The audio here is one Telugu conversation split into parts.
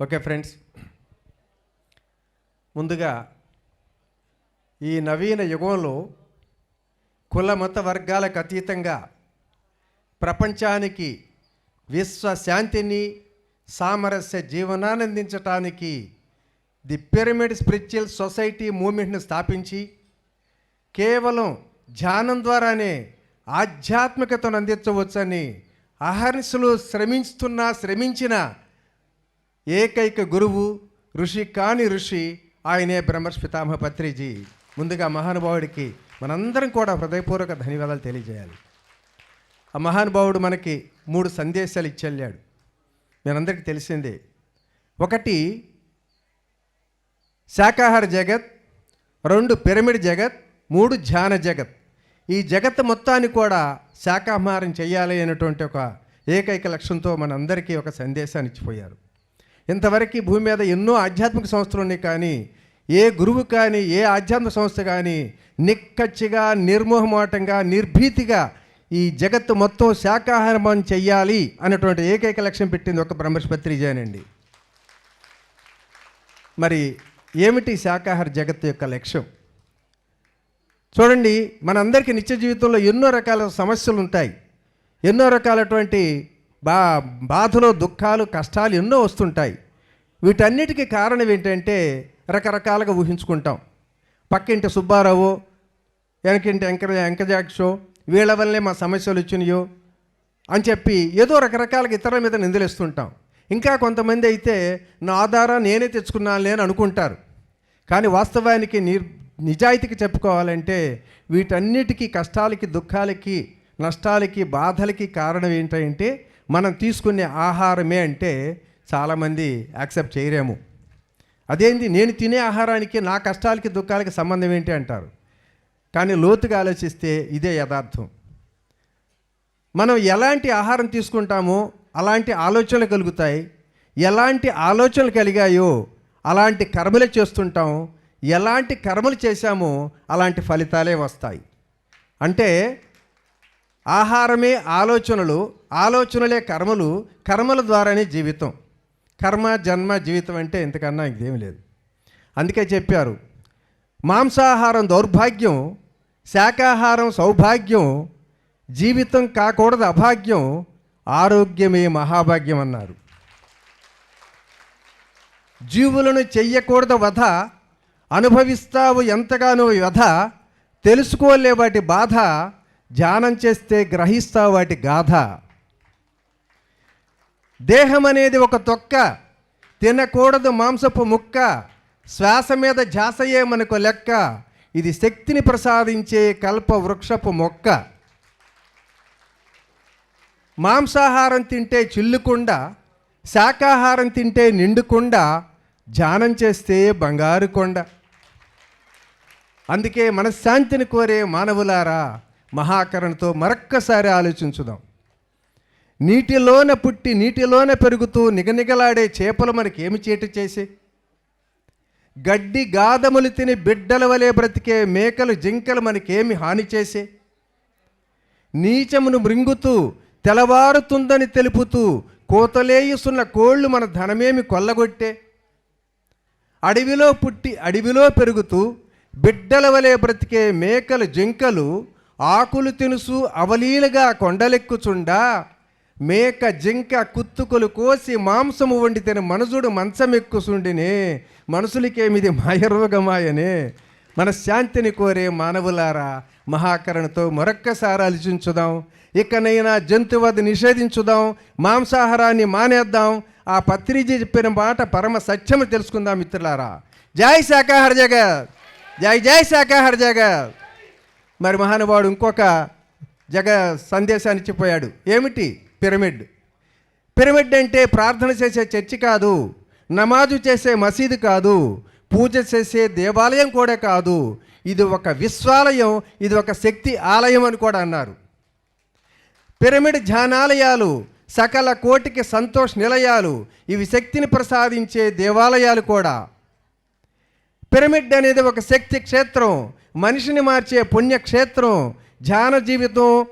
Okay friends. ముందుగా ఈ నవీన యుగంలో కుల మత వర్గాలకు అతీతంగా ప్రపంచానికి విశ్వ శాంతిని సామరస్య జీవనానందించటానికి ది పిరమిడ్ స్పిరిచువల్ సొసైటీ మూమెంట్ను స్థాపించి కేవలం ధ్యానం ద్వారానే ఆధ్యాత్మికతను అందించవచ్చని అహర్నిశలు శ్రమిస్తున్నా శ్రమించిన ఏకైక గురువు ఋషి కాని ఋషి ఆయనే బ్రహ్మర్షి పితామహ పత్రిజీ. ముందుగా మహానుభావుడికి మనందరం కూడా హృదయపూర్వక ధన్యవాదాలు తెలియజేయాలి. ఆ మహానుభావుడు మనకి మూడు సందేశాలు ఇచ్చెళ్ళాడు. మనందరికీ తెలిసిందే. ఒకటి శాకాహార జగత్ రెండు పిరమిడ్ జగత్ మూడు ధ్యాన జగత్. ఈ జగత్ మొత్తాన్ని కూడా శాకాహారం చేయాలి అనేటువంటి ఒక ఏకైక లక్ష్యంతో మనందరికీ ఒక సందేశాన్ని ఇచ్చిపోయారు. ఇంతవరకు భూమి మీద ఎన్నో ఆధ్యాత్మిక సంస్థలు ఉన్నాయి కానీ ఏ గురువు కానీ ఏ ఆధ్యాత్మిక సంస్థ కానీ నిక్కచ్చిగా నిర్మోహమాటంగా నిర్భీతిగా ఈ జగత్తు మొత్తం శాకాహారం చెయ్యాలి అనేటువంటి ఏకైక లక్ష్యం పెట్టింది ఒక బ్రహ్మస్పత్రిజేనండి మరి ఏమిటి శాకాహార జగత్తు యొక్క లక్ష్యం? చూడండి మనందరికీ నిత్య జీవితంలో ఎన్నో రకాల సమస్యలు ఉంటాయి. ఎన్నో రకాలటువంటి బా బాధలు దుఃఖాలు కష్టాలు ఎన్నో వస్తుంటాయి. వీటన్నిటికీ కారణం ఏంటంటే రకరకాలుగా ఊహించుకుంటాం. పక్కింటి సుబ్బారావు వెనకింటి వెంకర వెంకజాక్షో వీళ్ళ వల్లే మా సమస్యలు వచ్చినాయో అని చెప్పి ఏదో రకరకాలుగా ఇతరుల మీద నిందలేస్తుంటాం. ఇంకా కొంతమంది అయితే నా ఆధారం నేనే తెచ్చుకున్నానులే అని అనుకుంటారు. కానీ వాస్తవానికి నిర్ నిజాయితీకి చెప్పుకోవాలంటే వీటన్నిటికీ కష్టాలకి దుఃఖాలకి నష్టాలకి బాధలకి కారణం ఏంటంటే మనం తీసుకునే ఆహారమే అంటే చాలామంది యాక్సెప్ట్ చేయరేము. అదేంటి నేను తినే ఆహారానికి నా కష్టాలకి దుఃఖాలకి సంబంధం ఏంటి అంటారు. కానీ లోతుగా ఆలోచిస్తే ఇదే యథార్థం. మనం ఎలాంటి ఆహారం తీసుకుంటామో అలాంటి ఆలోచనలు కలుగుతాయి. ఎలాంటి ఆలోచనలు కలిగాయో అలాంటి కర్మలు చేస్తుంటాం. ఎలాంటి కర్మలు చేశామో అలాంటి ఫలితాలే వస్తాయి. అంటే ఆహారమే ఆలోచనలు ఆలోచనలే కర్మలు కర్మల ద్వారానే జీవితం. కర్మ జన్మ జీవితం అంటే ఇంతకన్నా ఇదేమీ లేదు. అందుకే చెప్పారు మాంసాహారం దౌర్భాగ్యం శాకాహారం సౌభాగ్యం జీవితం కాకూడదు అభాగ్యం ఆరోగ్యమే మహాభాగ్యం అన్నారు. జీవులను చెయ్యకూడదు వధ అనుభవిస్తావు ఎంతగానో వ్యధ తెలుసుకోలే వాటి బాధ ధ్యానం చేస్తే గ్రహిస్తావు వాటి గాథ దేహం అనేది ఒక తొక్క. తినకూడదు మాంసపు ముక్క. శ్వాస మీద ధ్యాసయే మనకు లెక్క. ఇది శక్తిని ప్రసాదించే కల్ప వృక్షపు మొక్క. మాంసాహారం తింటే చిల్లుకుండా శాకాహారం తింటే నిండుకుండా ధ్యానం చేస్తే బంగారు కొండ. అందుకే మనశ్శాంతిని కోరే మానవులారా మహాకరణతో మరొక్కసారి ఆలోచించుదాం. నీటిలోన పుట్టి నీటిలోన పెరుగుతూ నిగనిగలాడే చేపలు మనకి ఏమి చేటు చేసి? గడ్డి గాదములు తిని బిడ్డల వలె బ్రతికే మేకలు జింకలు మనకేమి హాని చేసే? నీచమును మృంగుతూ తెలవారుతుందని తెలుపుతూ కోతలేయుసున్న కోళ్ళు మన ధనమేమి కొల్లగొట్టే? అడవిలో పుట్టి అడవిలో పెరుగుతూ బిడ్డల వలె బ్రతికే మేకలు జింకలు ఆకులు తినుసు అవలీలుగా కొండలెక్కుచుండా? మేక జింక కుత్తుకులు కోసి మాంసము వండి తిన మనుషుడు మంచమెక్కుసుండినే. మనుషులకేమిది మాయరోగమాయనే. మన శాంతిని కోరే మానవులారా మహాకరణతో మరొక్కసారి ఆలోచించుదాం. ఇకనైనా జంతువది నిషేధించుదాం. మాంసాహారాన్ని మానేద్దాం. ఆ పత్రిజీ చెప్పిన మాట పరమ సత్యము తెలుసుకుందాం మిత్రులారా. జై శాఖాహార జగత్! జై జై శాఖాహార జగత్! మరి మహానుభావుడు ఇంకొక జగ సందేశాన్ని ఇచ్చిపోయాడు. ఏమిటి? పిరమిడ్. పిరమిడ్ అంటే ప్రార్థన చేసే చర్చి కాదు నమాజు చేసే మసీదు కాదు పూజ చేసే దేవాలయం కూడా కాదు. ఇది ఒక విశ్వాలయం ఇది ఒక శక్తి ఆలయం అని కూడా అన్నారు. పిరమిడ్ ధ్యానాలయాలు సకల కోటికి సంతోష నిలయాలు ఇవి శక్తిని ప్రసాదించే దేవాలయాలు కూడా. పిరమిడ్ అనేది ఒక శక్తి క్షేత్రం మనిషిని మార్చే పుణ్యక్షేత్రం ధ్యాన జీవితం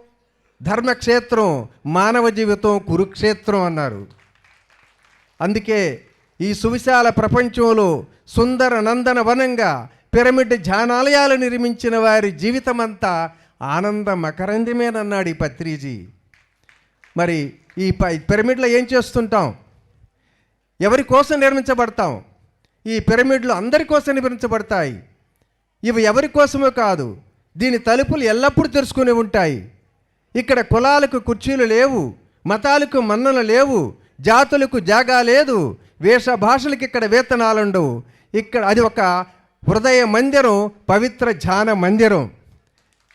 ధర్మక్షేత్రం మానవ జీవితం కురుక్షేత్రం అన్నారు. అందుకే ఈ సువిశాల ప్రపంచంలో సుందర నందన వనంగా పిరమిడ్ ధ్యానాలయాలు నిర్మించిన వారి జీవితమంతా ఆనంద మకరందమేనన్నాడు ఈ పత్రిజీ. మరి ఈ పిరమిడ్లో ఏం చేస్తుంటాం? ఎవరి కోసం నిర్మించబడతాం? ఈ పిరమిడ్లు అందరి కోసం నిర్మించబడతాయి. ఇవి ఎవరి కోసమో కాదు దీని తలుపులు ఎల్లప్పుడూ తెరుచుకుని ఉంటాయి. ఇక్కడ కులాలకు కుర్చీలు లేవు మతాలకు మన్నలు లేవు జాతులకు జాగా లేదు వేష భాషలకు ఇక్కడ వేతనాలుండవు. ఇక్కడ అది ఒక హృదయ మందిరం పవిత్ర ధ్యాన మందిరం.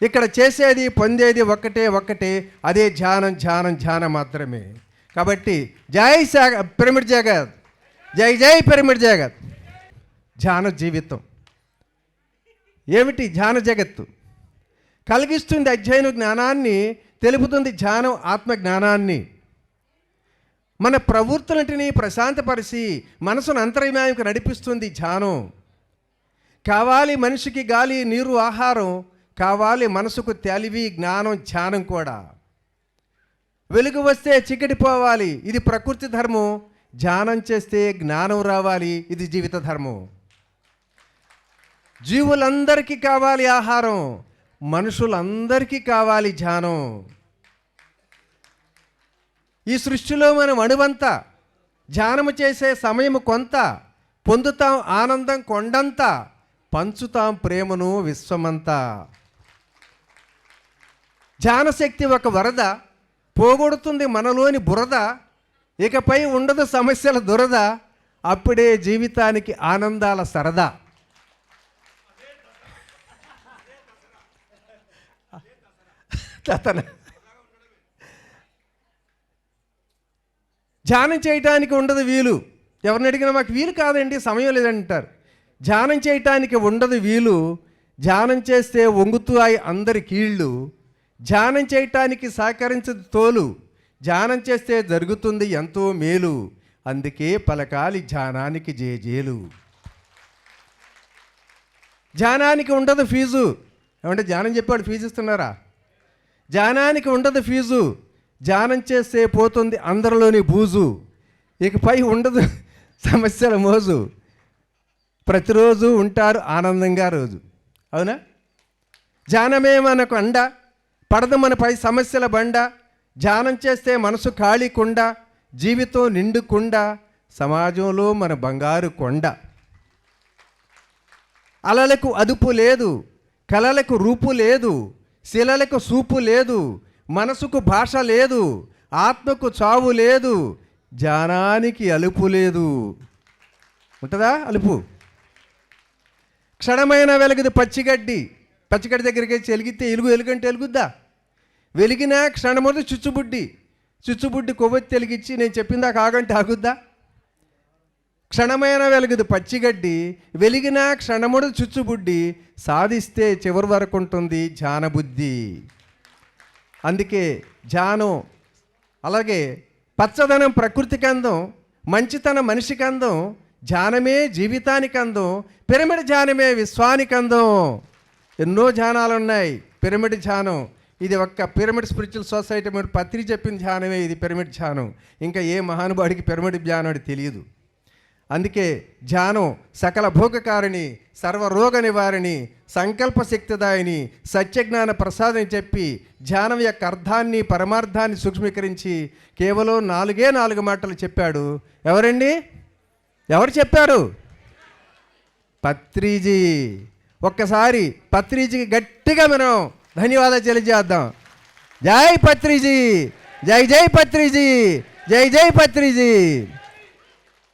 ఇక్కడ చేసేది పొందేది ఒక్కటే ఒక్కటే అదే ధ్యానం ధ్యానం ధ్యానం మాత్రమే. కాబట్టి జై సాగ పిరమిడ్ జగత్. జై జై పిరమిడ్ జగత్. ధ్యాన జీవితం. ఏమిటి ధ్యాన జగత్తు? కలిగిస్తుంది అధ్యయన జ్ఞానాన్ని తెలుపుతుంది ధ్యానం ఆత్మ జ్ఞానాన్ని మన ప్రవృత్తులంటిని ప్రశాంతపరిచి మనసును అంతర్యామికి నడిపిస్తుంది ధ్యానం. కావాలి మనిషికి గాలి నీరు ఆహారం కావాలి మనసుకు తెలివి జ్ఞానం ధ్యానం కూడా. వెలుగు వస్తే చీకటి పోవాలి ఇది ప్రకృతి ధర్మం. ధ్యానం చేస్తే జ్ఞానం రావాలి ఇది జీవిత ధర్మం. జీవులందరికీ కావాలి ఆహారం. మనుషులందరికీ కావాలి ధ్యానం. ఈ సృష్టిలో మనం అణువంతా ధ్యానము చేసే సమయం కొంత పొందుతాం ఆనందం కొండంత పంచుతాం ప్రేమను విశ్వమంతా. ధ్యానశక్తి ఒక వరద పోగొడుతుంది మనలోని బురద ఇకపై ఉండదు సమస్యల దురద అప్పుడే జీవితానికి ఆనందాల సరదా. తతన ధ్యానం చేయటానికి ఉండదు వీలు. ఎవరిని అడిగినా మాకు వీలు కాదండి సమయం లేదంటారు. ధ్యానం చేయటానికి ఉండదు వీలు. ధ్యానం చేస్తే వంగుతాయి అందరి కీళ్ళు. ధ్యానం చేయటానికి సహకరించదు తోలు. ధ్యానం చేస్తే జరుగుతుంది ఎంతో మేలు. అందుకే పలకాలి ధ్యానానికి జేజేలు. ధ్యానానికి ఉండదు ఫీజు. ఏమంటే ధ్యానం చెప్పాడు ఫీజు ఇస్తున్నారా? ధ్యానానికి ఉండదు ఫీజు. ధ్యానం చేస్తే పోతుంది అందరిలోని బూజు. ఇకపై ఉండదు సమస్యల మోజు. ప్రతిరోజు ఉంటారు ఆనందంగా రోజు. అవునా? ధ్యానమే మనకు అండ పడదు మనపై సమస్యల బండ. ధ్యానం చేస్తే మనసు ఖాళీ కుండ జీవితం నిండుకుండా సమాజంలో మన బంగారు కొండ. అలలకు అదుపు లేదు కలలకు రూపు లేదు శిలలకు సూపు లేదు మనసుకు భాష లేదు ఆత్మకు చావు లేదు జానానికి అలుపు లేదు. ఉంటుందా అలుపు? క్షణమైన వెలుగుది పచ్చిగడ్డి. పచ్చిగడ్డి దగ్గరికి వచ్చి వెలిగితే ఎలుగు ఎలుగంటే వెలుగుద్దా? వెలిగిన క్షణముది చుచ్చుబుడ్డి. చుచ్చుబుడ్డి కొవ్వొత్తి వెలిగించి నేను చెప్పిందా కాగంటే ఆగుద్దా? క్షణమైన వెలుగుది పచ్చిగడ్డి వెలిగిన క్షణముడు చుచ్చుబుడ్డి సాధిస్తే చివరి వరకు ఉంటుంది జానబుద్ధి. అందుకే జానం అలాగే పచ్చదనం ప్రకృతికి అందం మంచితనం మనిషికి అందం ధ్యానమే జీవితానికి అందం పిరమిడ్ జానమే విశ్వానికి అందం ఎన్నో ధ్యానాలు ఉన్నాయి పిరమిడ్ ధ్యానం ఇది ఒక్క పిరమిడ్ స్పిరిచువల్ సొసైటీ మీరు పత్రి చెప్పిన ధ్యానమే ఇది పిరమిడ్ ధ్యానం ఇంకా ఏ మహానుభావుడికి పిరమిడ్ ధ్యానం తెలియదు. అందుకే ధ్యానం సకల భోగకారిణి సర్వరోగ నివారిణి సంకల్ప శక్తిదాయిని సత్యజ్ఞాన ప్రసాదం చెప్పి ధ్యానం యొక్క అర్థాన్ని పరమార్థాన్ని సూక్ష్మీకరించి కేవలం నాలుగే నాలుగు మాటలు చెప్పాడు. ఎవరండి? ఎవరు చెప్పారు? పత్రిజీ. ఒక్కసారి పత్రిజీకి గట్టిగా మనం ధన్యవాదాలు తెలియజేద్దాం. జై పత్రిజీ! జై జై పత్రిజీ! జై జై పత్రిజీ!